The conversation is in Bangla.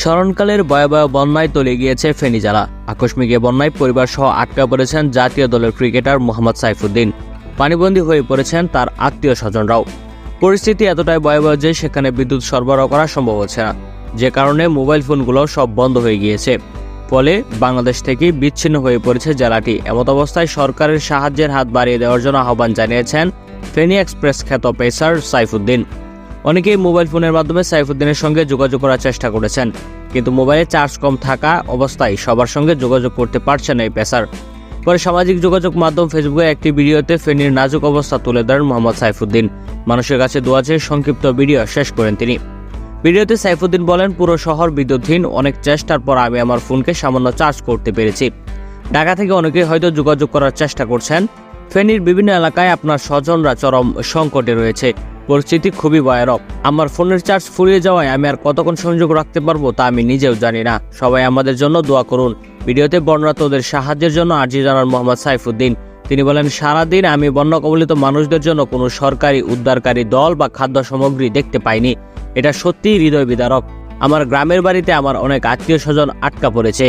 স্মরণকালের ভয়াবহ বন্যায় তলে গিয়েছে ফেনী জেলা আকস্মিক এ বন্যায় পরিবার সহ আটকা পড়েছেন জাতীয় দলের ক্রিকেটার মোহাম্মদ সাইফুদ্দিন। পানিবন্দী হয়ে পড়েছেন তার আত্মীয় স্বজনরাও। পরিস্থিতি এতটাই ভয়াবহ যে সেখানে বিদ্যুৎ সরবরাহ করা সম্ভব হচ্ছে না। যে কারণে মোবাইল ফোনগুলো সব বন্ধ হয়ে গিয়েছে। ফলে বাংলাদেশ থেকে বিচ্ছিন্ন হয়ে পড়েছে জেলাটি। এমত অবস্থায় সরকারের সাহায্যের হাত বাড়িয়ে দেওয়ার জন্য আহ্বান জানিয়েছেন ফেনী এক্সপ্রেস খ্যাত পেসার সাইফুদ্দিন। অনেকেই মোবাইল ফোনের মাধ্যমে সাইফুদ্দিনের সঙ্গে যোগাযোগ করার চেষ্টা করেছেন, কিন্তু মোবাইলে চার্জ কম থাকা অবস্থায় সবার সঙ্গে যোগাযোগ করতে পারছেন এই পেসার। পরে সামাজিক যোগাযোগ মাধ্যম ফেসবুকে একটি ভিডিওতে ফেনীর নাজুক অবস্থা তুলে ধরেন মোহাম্মদ সাইফুদ্দিন। মানুষের কাছে দোয়া চেয়ে সংক্ষিপ্ত ভিডিও শেষ করেন তিনি। ভিডিওতে সাইফুদ্দিন বলেন, পুরো শহর বিদ্যুৎহীন, অনেক চেষ্টার পর আমি আমার ফোনকে সামান্য চার্জ করতে পেরেছি। ঢাকা থেকে অনেকেই হয়তো যোগাযোগ করার চেষ্টা করছেন। ফেনীর বিভিন্ন এলাকায় আপনার স্বজনরা চরম সংকটে রয়েছে। পরিস্থিতি খুবই ভয়ানক। আমার ফোনের চার্জ ফুরিয়ে যাওয়ায় আমি আর কতক্ষণ সংযোগ রাখতে পারব তা আমি নিজেও জানি না। সবাই আমাদের জন্য দোয়া করুন। ভিডিওতে বর্ণাতদের সাহায্যের জন্য আর্জি জানান মোহাম্মদ সাইফুদ্দিন। তিনি বলেন, সারাদিন আমি বন্যা কবলিত মানুষদের জন্য কোনো সরকারি উদ্ধারকারী দল বা খাদ্য সামগ্রী দেখতে পাইনি। এটা সত্যিই হৃদয় বিদারক আমার গ্রামের বাড়িতে আমার অনেক আত্মীয় স্বজন আটকা পড়েছে।